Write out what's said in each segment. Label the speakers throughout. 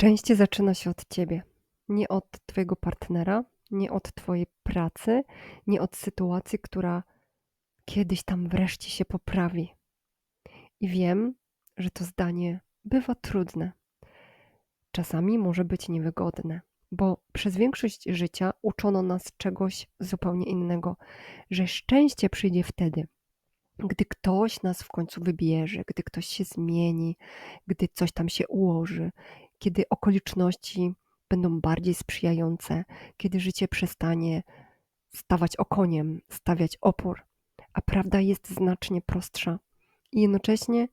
Speaker 1: Szczęście zaczyna się od ciebie, nie od twojego partnera, nie od twojej pracy, nie od sytuacji, która kiedyś tam wreszcie się poprawi. I wiem, że to zdanie bywa trudne. Czasami może być niewygodne, bo przez większość życia uczono nas czegoś zupełnie innego, że szczęście przyjdzie wtedy, gdy ktoś nas w końcu wybierze, gdy ktoś się zmieni, gdy coś tam się ułoży, kiedy okoliczności będą bardziej sprzyjające, kiedy życie przestanie stawać okoniem, stawiać opór, a prawda jest znacznie prostsza i jednocześnie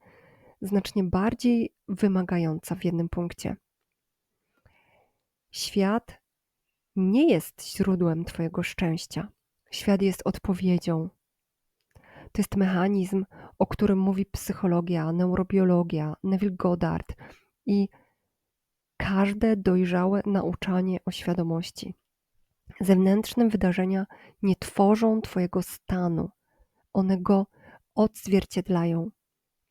Speaker 1: znacznie bardziej wymagająca w jednym punkcie. Świat nie jest źródłem Twojego szczęścia. Świat jest odpowiedzią. To jest mechanizm, o którym mówi psychologia, neurobiologia, Neville Goddard i każde dojrzałe nauczanie o świadomości. Zewnętrzne wydarzenia nie tworzą Twojego stanu, one go odzwierciedlają.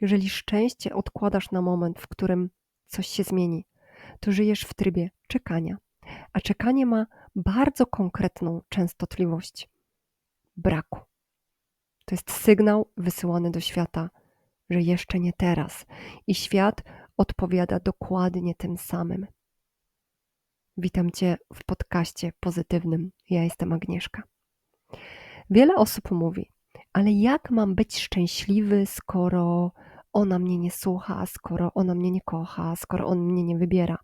Speaker 1: Jeżeli szczęście odkładasz na moment, w którym coś się zmieni, to żyjesz w trybie czekania. A czekanie ma bardzo konkretną częstotliwość braku. To jest sygnał wysyłany do świata, że jeszcze nie teraz. I świat odpowiada dokładnie tym samym. Witam Cię w podcaście pozytywnym. Ja jestem Agnieszka. Wiele osób mówi, ale jak mam być szczęśliwy, skoro ona mnie nie słucha, skoro ona mnie nie kocha, skoro on mnie nie wybiera?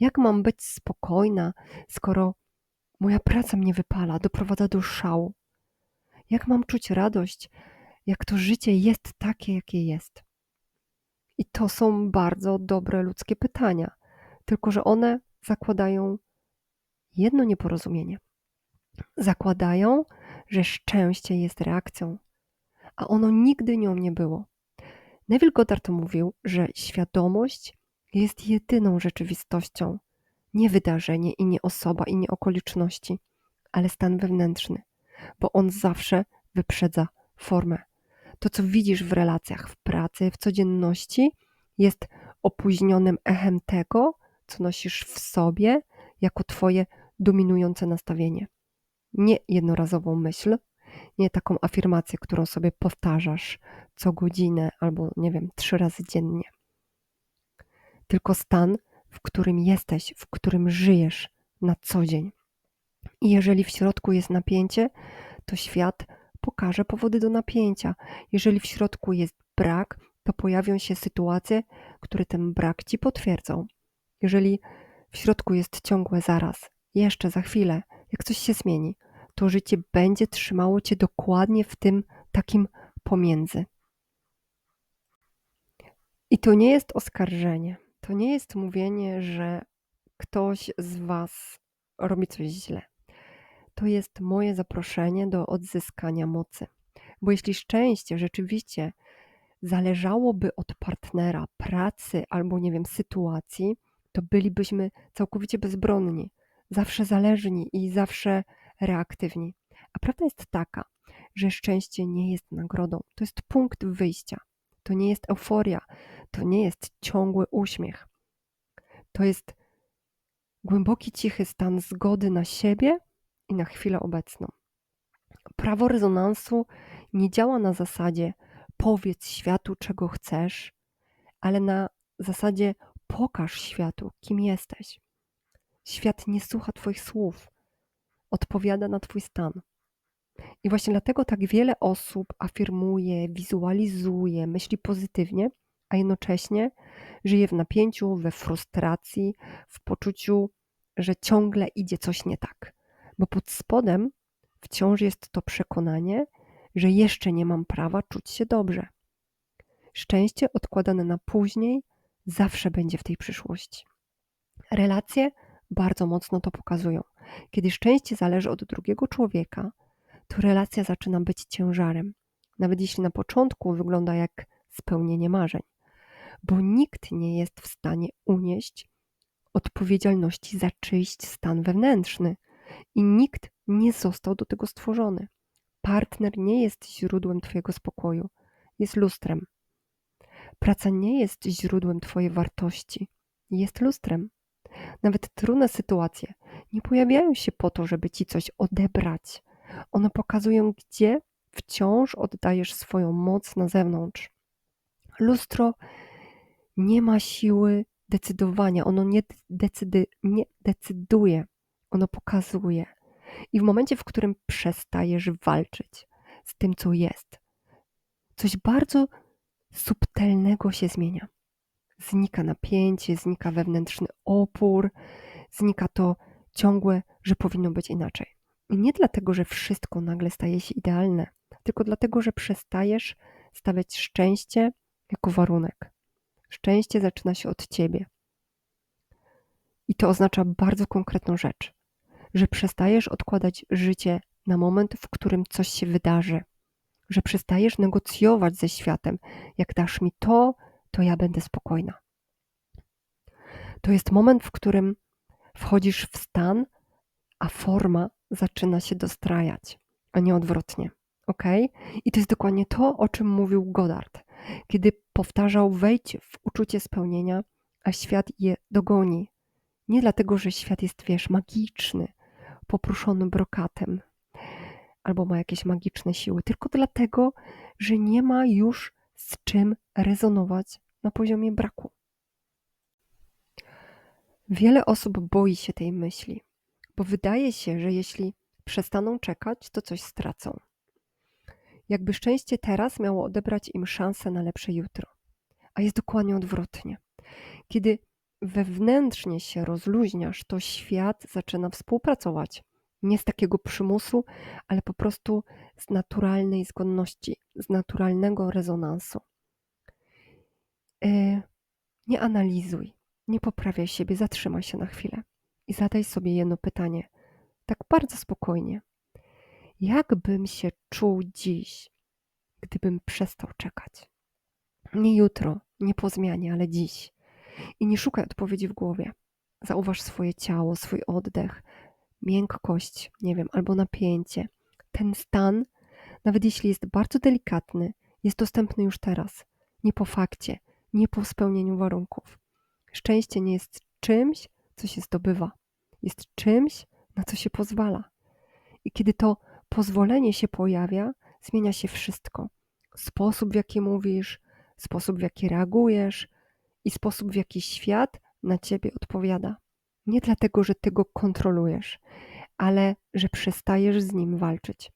Speaker 1: Jak mam być spokojna, skoro moja praca mnie wypala, doprowadza do szału? Jak mam czuć radość, jak to życie jest takie, jakie jest? I to są bardzo dobre ludzkie pytania, tylko że one zakładają jedno nieporozumienie. Zakładają, że szczęście jest reakcją, a ono nigdy nią nie było. Neville Goddard mówił, że świadomość jest jedyną rzeczywistością, nie wydarzenie i nie osoba i nie okoliczności, ale stan wewnętrzny, bo on zawsze wyprzedza formę. To, co widzisz w relacjach, w pracy, w codzienności, jest opóźnionym echem tego, co nosisz w sobie jako Twoje dominujące nastawienie. Nie jednorazową myśl, nie taką afirmację, którą sobie powtarzasz co godzinę albo, nie wiem, trzy razy dziennie. Tylko stan, w którym jesteś, w którym żyjesz na co dzień. I jeżeli w środku jest napięcie, to świat pokaże powody do napięcia. Jeżeli w środku jest brak, to pojawią się sytuacje, które ten brak ci potwierdzą. Jeżeli w środku jest ciągłe zaraz, jeszcze za chwilę, jak coś się zmieni, to życie będzie trzymało cię dokładnie w tym takim pomiędzy. I to nie jest oskarżenie. To nie jest mówienie, że ktoś z Was robi coś źle. To jest moje zaproszenie do odzyskania mocy. Bo jeśli szczęście rzeczywiście zależałoby od partnera, pracy albo nie wiem, sytuacji, to bylibyśmy całkowicie bezbronni, zawsze zależni i zawsze reaktywni. A prawda jest taka, że szczęście nie jest nagrodą, to jest punkt wyjścia. To nie jest euforia, to nie jest ciągły uśmiech. To jest głęboki, cichy stan zgody na siebie i na chwilę obecną. Prawo rezonansu nie działa na zasadzie powiedz światu, czego chcesz, ale na zasadzie pokaż światu, kim jesteś. Świat nie słucha Twoich słów, odpowiada na Twój stan. I właśnie dlatego tak wiele osób afirmuje, wizualizuje, myśli pozytywnie, a jednocześnie żyje w napięciu, we frustracji, w poczuciu, że ciągle idzie coś nie tak. Bo pod spodem wciąż jest to przekonanie, że jeszcze nie mam prawa czuć się dobrze. Szczęście odkładane na później zawsze będzie w tej przyszłości. Relacje bardzo mocno to pokazują. Kiedy szczęście zależy od drugiego człowieka, to relacja zaczyna być ciężarem, nawet jeśli na początku wygląda jak spełnienie marzeń, bo nikt nie jest w stanie unieść odpowiedzialności za czyjś stan wewnętrzny i nikt nie został do tego stworzony. Partner nie jest źródłem Twojego spokoju, jest lustrem. Praca nie jest źródłem Twojej wartości, jest lustrem. Nawet trudne sytuacje nie pojawiają się po to, żeby ci coś odebrać. One pokazują, gdzie wciąż oddajesz swoją moc na zewnątrz. Lustro nie ma siły decydowania, ono nie, decydy, nie decyduje, ono pokazuje. I w momencie, w którym przestajesz walczyć z tym, co jest, coś bardzo subtelnego się zmienia. Znika napięcie, znika wewnętrzny opór, znika to ciągłe, że powinno być inaczej. I nie dlatego, że wszystko nagle staje się idealne, tylko dlatego, że przestajesz stawiać szczęście jako warunek. Szczęście zaczyna się od ciebie. I to oznacza bardzo konkretną rzecz, że przestajesz odkładać życie na moment, w którym coś się wydarzy, że przestajesz negocjować ze światem. Jak dasz mi to, to ja będę spokojna. To jest moment, w którym wchodzisz w stan, a forma zaczyna się dostrajać, a nie odwrotnie. Ok? I to jest dokładnie to, o czym mówił Goddard, kiedy powtarzał: wejdź w uczucie spełnienia, a świat je dogoni. Nie dlatego, że świat jest, wiesz, magiczny, popruszony brokatem albo ma jakieś magiczne siły, tylko dlatego, że nie ma już z czym rezonować na poziomie braku. Wiele osób boi się tej myśli, bo wydaje się, że jeśli przestaną czekać, to coś stracą. Jakby szczęście teraz miało odebrać im szansę na lepsze jutro. A jest dokładnie odwrotnie. Kiedy wewnętrznie się rozluźniasz, to świat zaczyna współpracować. Nie z takiego przymusu, ale po prostu z naturalnej zgodności, z naturalnego rezonansu. E, nie analizuj, nie poprawiaj siebie, zatrzymaj się na chwilę i zadaj sobie jedno pytanie, tak bardzo spokojnie. Jak bym się czuł dziś, gdybym przestał czekać? Nie jutro, nie po zmianie, ale dziś. I nie szukaj odpowiedzi w głowie. Zauważ swoje ciało, swój oddech, miękkość, nie wiem, albo napięcie. Ten stan, nawet jeśli jest bardzo delikatny, jest dostępny już teraz, nie po fakcie, nie po spełnieniu warunków. Szczęście nie jest czymś, co się zdobywa, jest czymś, na co się pozwala. I kiedy to pozwolenie się pojawia, zmienia się wszystko. Sposób, w jaki mówisz, sposób, w jaki reagujesz i sposób, w jaki świat na ciebie odpowiada. Nie dlatego, że ty go kontrolujesz, ale że przestajesz z nim walczyć.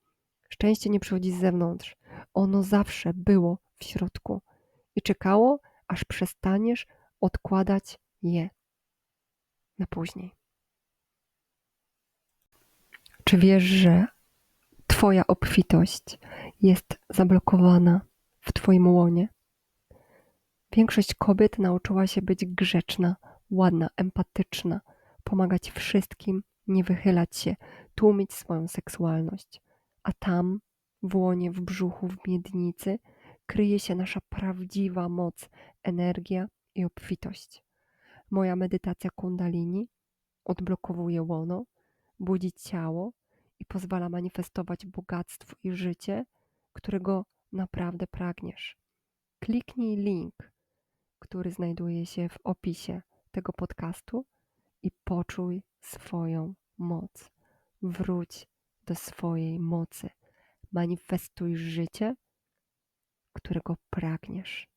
Speaker 1: Szczęście nie przychodzi z zewnątrz. Ono zawsze było w środku i czekało, aż przestaniesz odkładać je na później. Czy wiesz, że Twoja obfitość jest zablokowana w Twoim łonie? Większość kobiet nauczyła się być grzeczna, ładna, empatyczna, pomagać wszystkim, nie wychylać się, tłumić swoją seksualność. A tam, w łonie, w brzuchu, w miednicy, kryje się nasza prawdziwa moc, energia i obfitość. Moja medytacja kundalini odblokowuje łono, budzi ciało i pozwala manifestować bogactwo i życie, którego naprawdę pragniesz. Kliknij link, który znajduje się w opisie tego podcastu i poczuj swoją moc. Wróć do swojej mocy. Manifestuj życie, którego pragniesz.